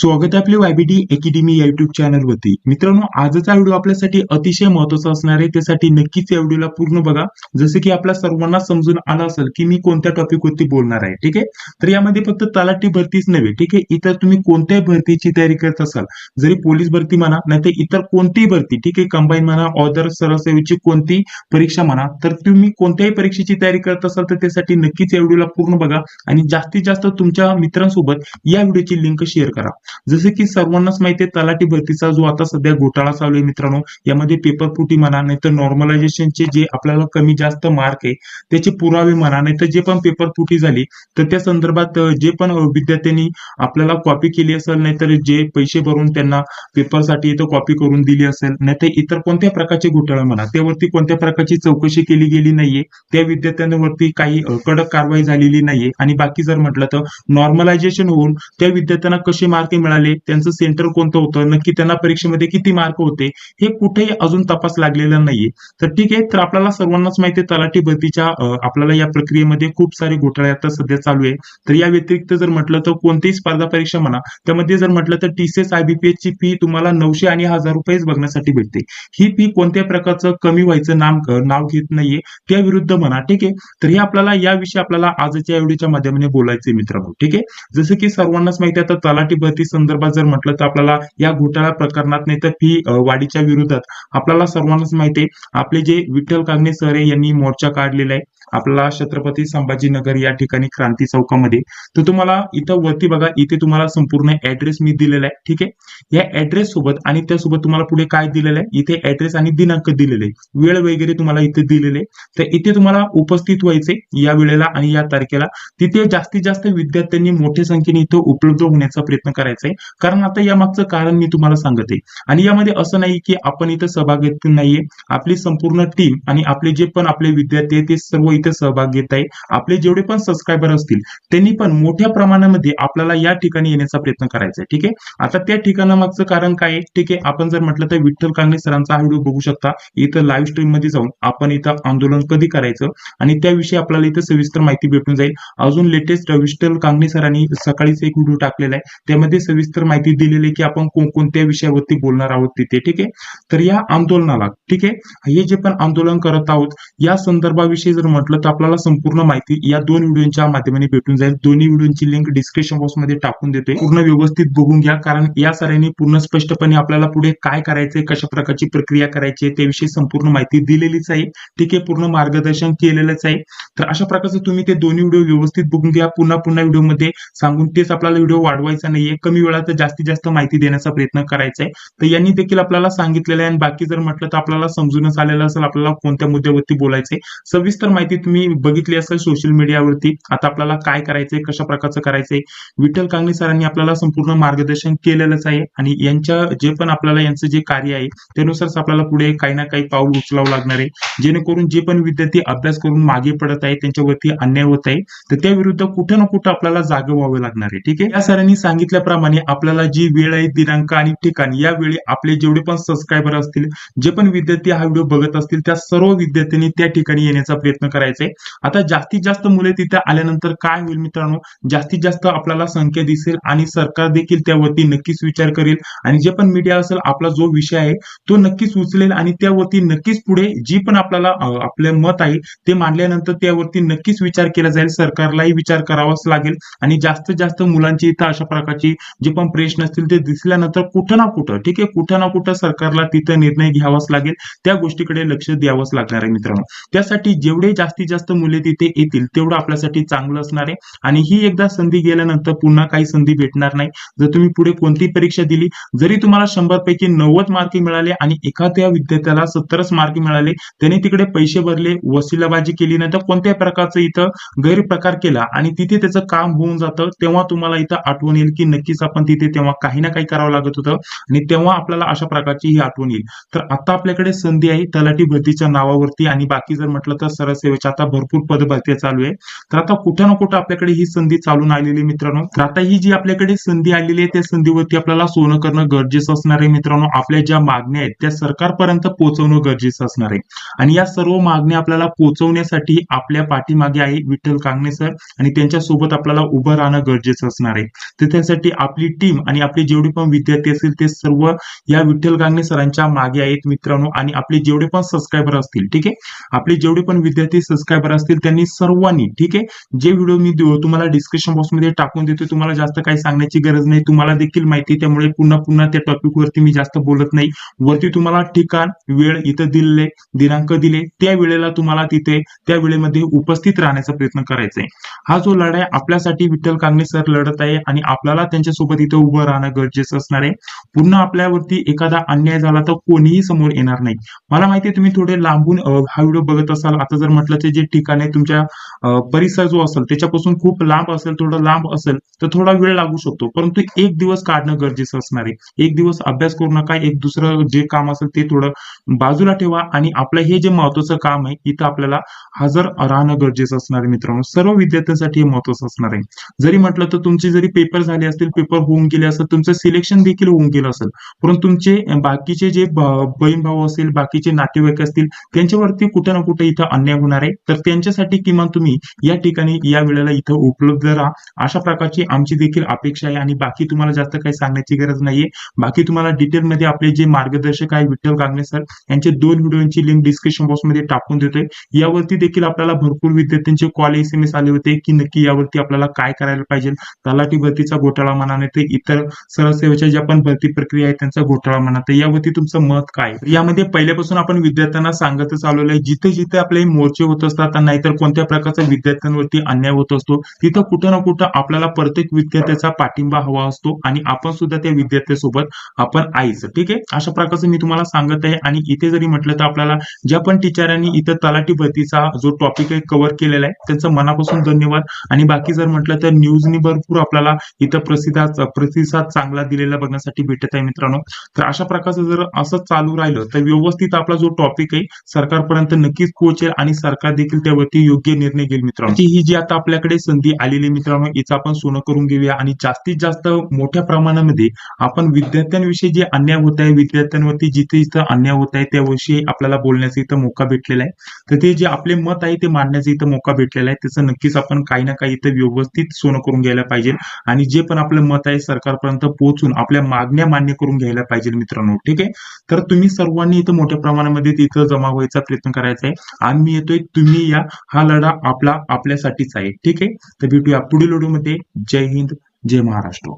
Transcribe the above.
स्वागत आहे आपले वायबीडी अकॅडमी या युट्यूब चॅनल वरती. मित्रांनो आजचा व्हिडिओ आपल्यासाठी अतिशय महत्त्वाचा असणार आहे. त्यासाठी नक्कीच या व्हिडिओला पूर्ण बघा. जसे की आपल्या सर्वांना समजून आलं असेल की मी कोणत्या टॉपिक वरती बोलणार आहे ठीक आहे? तर यामध्ये फक्त तलाठी भरतीच नव्हे ठीक आहे? इतर तुम्ही कोणत्याही भरतीची तयारी करत असाल जरी पोलीस भरती म्हणा नाहीतर इतर कोणतीही भरती ठीक आहे? कंबाईन म्हणा ऑदर सरसेवेची कोणतीही परीक्षा म्हणा तर तुम्ही कोणत्याही परीक्षेची तयारी करत असाल तर त्यासाठी नक्कीच या व्हिडिओला पूर्ण बघा. आणि जास्तीत जास्त तुमच्या मित्रांसोबत या व्हिडिओची लिंक शेअर करा. जसे की सर्वांनाच माहिती आहे तलाठी भरतीचा जो आता सध्या घोटाळा चालू आहे मित्रांनो यामध्ये पेपर फुटी म्हणा नाहीतर नॉर्मलायझेशनचे जे आपल्याला कमी जास्त मार्क आहे त्याचे पुरावे म्हणा नाहीतर जे पण पेपर फुटी झाली तर त्या संदर्भात जे पण विद्यार्थ्यांनी आपल्याला कॉपी केली असेल नाहीतर जे पैसे भरून त्यांना पेपरसाठी इथं कॉपी करून दिली असेल नाहीतर इतर कोणत्या प्रकारचे घोटाळा म्हणा त्यावरती कोणत्या प्रकारची चौकशी केली गेली नाहीये त्या विद्यार्थ्यांवरती काही कडक कारवाई झालेली नाहीये आणि बाकी जर म्हटलं तर नॉर्मलायझेशन होऊन त्या विद्यार्थ्यांना कसे मार्क मार्क मिळाले त्यांचं सेंटर कोणतं होतं नक्की त्यांना परीक्षेमध्ये किती मार्क होते हे कुठेही अजून तपास लागलेला नाहीये. तर ठीक आहे तर आपल्याला सर्वांनाच माहिती आहे तलाठी भरतीच्या आपल्याला या प्रक्रियेमध्ये खूप सारे घोटाळे आता सध्या चालू आहे. तर या व्यतिरिक्त जर म्हटलं तर कोणतीही स्पर्धा परीक्षा म्हणा त्यामध्ये जर म्हटलं तर टीसीएस आयबीपीएस ची फी तुम्हाला नऊशे आणि हजार रुपयेच बघण्यासाठी भेटते. ही फी कोणत्या प्रकारचं कमी व्हायचं नाम नाव घेत नाहीये त्या विरुद्ध म्हणा ठीक आहे. तर हे आपल्याला याविषयी आपल्याला आजच्या एवढीच्या माध्यमाने बोलायचे मित्रांनो ठीक आहे. जसं की सर्वांनाच माहिती आहे आता तलाठी भरती संदर्भात जर म्हटलं तर आपल्याला या घोटाळा प्रकरणात नाही तर फी वाढीच्या विरोधात. आपल्याला सर्वांनाच माहिती आहे आपले जे विठ्ठल कागणे सर यांनी मोर्चा काढलेला आहे. आपला छत्रपती संभाजीनगर या ठिकाणी क्रांती चौकामध्ये. तर तुम्हाला इथं वरती बघा इथे तुम्हाला संपूर्ण ऍड्रेस मी दिलेला आहे ठीक आहे? या ऍड्रेस सोबत आणि त्यासोबत तुम्हाला पुढे काय दिलेलं आहे? इथे ऍड्रेस आणि दिनांक दिलेले वेळ वगैरे तुम्हाला इथे दिलेले तर इथे तुम्हाला उपस्थित व्हायचे या वेळेला आणि या तारखेला. तिथे जास्तीत जास्त विद्यार्थ्यांनी मोठ्या संख्येने इथं उपलब्ध होण्याचा प्रयत्न करायचा आहे. कारण आता या मागचं कारण मी तुम्हाला सांगत आहे. आणि यामध्ये असं नाही की आपण इथं सहभाग घेत नाहीये. आपली संपूर्ण टीम आणि आपले जे पण आपले विद्यार्थी ते सर्व इथे सहभाग घेत आहे आपले जेवढे पण सबस्क्रायबर असतील त्यांनी पण मोठ्या प्रमाणामध्ये आपल्याला या ठिकाणी येण्याचा प्रयत्न करायचा आहे ठीक आहे? आता त्या ठिकाणामागचं कारण काय आहे? ठीक आहे आपण जर म्हटलं तर विठ्ठल कांगणे सरांचा हा व्हिडिओ बघू शकता. इथं लाईव्ह स्ट्रीममध्ये जाऊन आपण इथं आंदोलन कधी करायचं? आणि त्याविषयी आपल्याला इथं सविस्तर माहिती भेटून जाईल. अजून लेटेस्ट विठ्ठल कांगणे सरांनी सकाळीच एक व्हिडिओ टाकलेला आहे. त्यामध्ये सविस्तर माहिती दिलेली आहे की आपण कोणकोणत्या विषयावरती बोलणार आहोत तिथे ठीक आहे? तर या आंदोलनाला ठीक आहे? हे जे पण आंदोलन करत आहोत या संदर्भाविषयी जर म्हटलं तर आपल्याला संपूर्ण माहिती या दोन व्हिडिओच्या माध्यमाने भेटून जाईल. दोन्ही व्हिडिओची लिंक डिस्क्रिप्शन बॉक्समध्ये टाकून देतोय. पूर्ण व्यवस्थित बघून घ्या कारण या सरांनी पूर्ण स्पष्टपणे आपल्याला पुढे काय करायचंय कशा प्रकारची प्रक्रिया करायची आहे त्याविषयी संपूर्ण माहिती दिलेलीच आहे. ठीक आहे पूर्ण मार्गदर्शन केलेलंच आहे. तर अशा प्रकारचं तुम्ही ते दोन्ही व्हिडिओ व्यवस्थित बघून घ्या. पुन्हा पुन्हा व्हिडिओमध्ये सांगून तेच आपल्याला व्हिडिओ वाढवायचा नाहीये. कमी वेळात जास्तीत जास्त माहिती देण्याचा प्रयत्न करायचा आहे. तर यांनी देखील आपल्याला सांगितलेलं आहे आणि बाकी जर म्हटलं तर आपल्याला समजूनच आलेलं असेल आपल्याला कोणत्या मुद्द्यावरती बोलायचंय. सविस्तर माहिती तुम्ही बघितली असेल सोशल मीडियावरती आता आपल्याला काय करायचंय कशा प्रकारचं करायचंय विठ्ठल कांगणे सरांनी आपल्याला संपूर्ण मार्गदर्शन केलेलंच आहे आणि यांच्या जे पण आपल्याला यांचं जे कार्य आहे त्यानुसारच आपल्याला पुढे काही ना काही पाऊल उचलावं लागणार आहे. जेणेकरून जे पण विद्यार्थी अभ्यास करून मागे पडत आहे त्यांच्यावरती अन्याय होत आहे तर त्या विरुद्ध कुठं ना कुठं आपल्याला जागे व्हावे लागणार आहे ठीक आहे? या सरांनी सांगितल्याप्रमाणे आपल्याला जी वेळ आहे दिनांक आणि ठिकाण यावेळी आपले जेवढे पण सबस्क्रायबर असतील जे पण विद्यार्थी हा व्हिडिओ बघत असतील त्या सर्व विद्यार्थ्यांनी त्या ठिकाणी येण्याचा प्रयत्न करायचा आहे आता जास्तीत जास्त मुले तिथे आल्यानंतर काय होईल मित्रांनो? जास्तीत जास्त आपल्याला संख्या दिसेल आणि सरकार देखील त्यावरती नक्कीच विचार करेल. आणि जे पण मीडिया असेल आपला जो विषय आहे तो नक्कीच उचलेल आणि त्यावरती नक्कीच पुढे जी पण आपल्याला आपले मत आहे ते मांडल्यानंतर त्यावरती नक्कीच विचार केला जाईल. सरकारलाही विचार करावाच लागेल. आणि जास्तीत जास्त मुलांची इथं अशा प्रकारची जे पण प्रश्न असतील ते दिसल्यानंतर कुठं ना कुठं ठीक आहे कुठं ना कुठं सरकारला तिथं निर्णय घ्यावाच लागेल. त्या गोष्टीकडे लक्ष द्यावंच लागणार आहे मित्रांनो. त्यासाठी जेवढे जास्त जास्तीत जास्त मुले तिथे येतील तेवढं आपल्यासाठी चांगलं असणार आहे. आणि ही एकदा संधी गेल्यानंतर पुन्हा काही संधी भेटणार नाही. जर तुम्ही पुढे कोणती परीक्षा दिली जरी तुम्हाला शंभर पैकी नव्वद मार्क मिळाले आणि एखाद्या विद्यार्थ्याला सत्तरच मार्क मिळाले त्याने तिकडे पैसे भरले वसिलाबाजी केली नाही तर कोणत्याही प्रकारचं इथं गैरप्रकार केला आणि तिथे त्याचं काम होऊन जातं तेव्हा तुम्हाला इथं आठवण येईल की नक्कीच आपण तिथे तेव्हा काही ना काही करावं लागत होतं आणि तेव्हा आपल्याला अशा प्रकारची ही आठवण येईल. तर आता आपल्याकडे संधी आहे तलाठी भरतीच्या नावावरती आणि बाकी जर म्हटलं तर सरसेवेच्या आता भरपूर पदभरती चालू आहे. तर आता कुठं ना कुठं आपल्याकडे ही संधी चालून आलेली मित्रांनो. तर आता ही जी आपल्याकडे संधी आलेली आहे त्या संधीवरती आपल्याला सोनं करणं गरजेचं असणार आहे मित्रांनो. आपल्या ज्या मागण्या आहेत त्या सरकारपर्यंत पोहोचवणं गरजेचं असणार आहे. आणि या सर्व मागण्या आपल्याला पोहोचवण्यासाठी आपल्या पाठीमागे आहे विठ्ठल कांगणे सर आणि त्यांच्यासोबत आपल्याला उभं राहणं गरजेचं असणार आहे. तर त्यासाठी आपली टीम आणि आपले जेवढे पण विद्यार्थी असतील ते सर्व या विठ्ठल कांगणे सरांच्या मागे आहेत मित्रांनो. आणि आपले जेवढे पण सबस्क्रायबर असतील ठीक आहे? आपले जेवढे पण विद्यार्थी सबस्क्रायबर असतील त्यांनी सर्वांनी ठीक आहे? जे व्हिडिओ मी देऊ- तुम्हाला डिस्क्रिप्शन बॉक्समध्ये टाकून देतो तुम्हाला जास्त काही सांगण्याची गरज नाही. तुम्हाला देखील माहिती त्यामुळे पुन्हा पुन्हा त्या टॉपिक वरती मी जास्त बोलत नाही. वरती तुम्हाला ठिकाण वेळ इथं दिलेले दिनांक दिले त्या वेळेला तुम्हाला तिथे त्या वेळेमध्ये उपस्थित राहण्याचा प्रयत्न करायचा आहे. हा जो लढाई आपल्यासाठी विठ्ठल कांगणे सर लढत आहे आणि आपल्याला त्यांच्यासोबत इथं उभं राहणं गरजेचं असणार आहे. पुन्हा आपल्यावरती एखादा अन्याय झाला तर कोणीही समोर येणार नाही. मला माहिती तुम्ही थोडे लांबून हा व्हिडिओ बघत असाल. आता जर म्हटलं सध्याचे जे ठिकाण आहे तुमच्या परिसर जो असेल त्याच्यापासून खूप लांब असेल थोडं लांब असेल तर थोडा वेळ लागू शकतो. परंतु एक दिवस काढणं गरजेचं असणार आहे. एक दिवस अभ्यास करू नका एक दुसरं जे काम असेल ते थोडं बाजूला ठेवा आणि आपलं हे जे महत्वाचं काम आहे इथं आपल्याला हजर राहणं गरजेचं असणार आहे मित्रांनो. सर्व विद्यार्थ्यांसाठी हे महत्वाचं असणार आहे. जरी म्हटलं तर तुमचे जरी पेपर झाले असतील पेपर होऊन गेले असेल तुमचं सिलेक्शन देखील होऊन गेलं असेल परंतु तुमचे बाकीचे जे बहीण भाऊ असेल बाकीचे नातेवाईक असतील त्यांच्यावरती कुठे ना कुठे इथं अन्याय होणार आहे. तर त्यांच्यासाठी किमान तुम्ही या ठिकाणी या वेळेला इथं उपलब्ध राहा. अशा प्रकारची आमची देखील अपेक्षा आहे आणि बाकी तुम्हाला जास्त काही सांगण्याची गरज नाहीये. बाकी तुम्हाला डिटेलमध्ये आपले जे मार्गदर्शक आहे विठ्ठल कांगणे सर यांचे दोन व्हिडिओची लिंक डिस्क्रिप्शन बॉक्समध्ये टाकून देतोय. यावरती देखील आपल्याला भरपूर विद्यार्थ्यांचे कॉल एस एम एस आले होते की नक्की यावरती आपल्याला काय करायला पाहिजे. तलाठी भरतीचा घोटाळा म्हणा नाही तर इतर सरसेवेच्या ज्या पण भरती प्रक्रिया आहे त्यांचा घोटाळा म्हणा तर यावरती तुमचं मत काय यामध्ये पहिल्यापासून आपण विद्यार्थ्यांना सांगतच आलेलो आहे जिथे जिथे आपले मोर्चे होत असतात नाहीतर कोणत्या प्रकारचा विद्यार्थ्यांवरती अन्याय होत असतो तिथं कुठं ना कुठं आपल्याला प्रत्येक विद्यार्थ्याचा पाठिंबा हवा असतो आणि आपण सुद्धा त्या विद्यार्थ्यासोबत आपण आईचं. ठीक आहे? अशा प्रकारचं मी तुम्हाला सांगत आहे आणि इथे जरी म्हटलं तर आपल्याला ज्या पण टीचरांनी इथं तलाठी भरतीचा जो टॉपिक आहे कव्हर केलेला आहे त्यांचं मनापासून धन्यवाद. आणि बाकी जर म्हटलं तर न्यूजनी भरपूर आपल्याला इथं प्रतिसाद प्रतिसाद चांगला दिलेला बघण्यासाठी भेटत आहे मित्रांनो. तर अशा प्रकारचं जर असं चालू राहिलं तर व्यवस्थित आपला जो टॉपिक आहे सरकारपर्यंत नक्कीच पोहोचेल आणि सरकार देखील त्यावरती योग्य निर्णय घेईल मित्रांनो. ही जी आता आपल्याकडे संधी आलेली मित्रांनो हिचं आपण सोनं करून घेऊया. आणि जास्तीत जास्त मोठ्या प्रमाणामध्ये आपण विद्यार्थ्यांविषयी जे अन्याय होत आहे विद्यार्थ्यांवरती जिथे जिथं अन्याय होत आहे त्याविषयी आपल्याला बोलण्याचा इथं मौका भेटलेला आहे. तर ते जे आपले मत आहे ते मांडण्याचा इथं मौका भेटलेला आहे. त्याचं नक्कीच आपण काही ना काही इथं व्यवस्थित सोनं करून घ्यायला पाहिजे. आणि जे पण आपलं मत आहे सरकारपर्यंत पोहोचून आपल्या मागण्या मान्य करून घ्यायला पाहिजे मित्रांनो. ठीक आहे? तर तुम्ही सर्वांनी इथं मोठ्या प्रमाणामध्ये तिथं जमा व्हायचा प्रयत्न करायचा आहे. आम्ही येतोय तुम्ही या. हा लढा आपला आपल्यासाठीच आहे. ठीक आहे? तर भेटूया पुढील व्हिडिओमध्ये. जय हिंद जय महाराष्ट्र.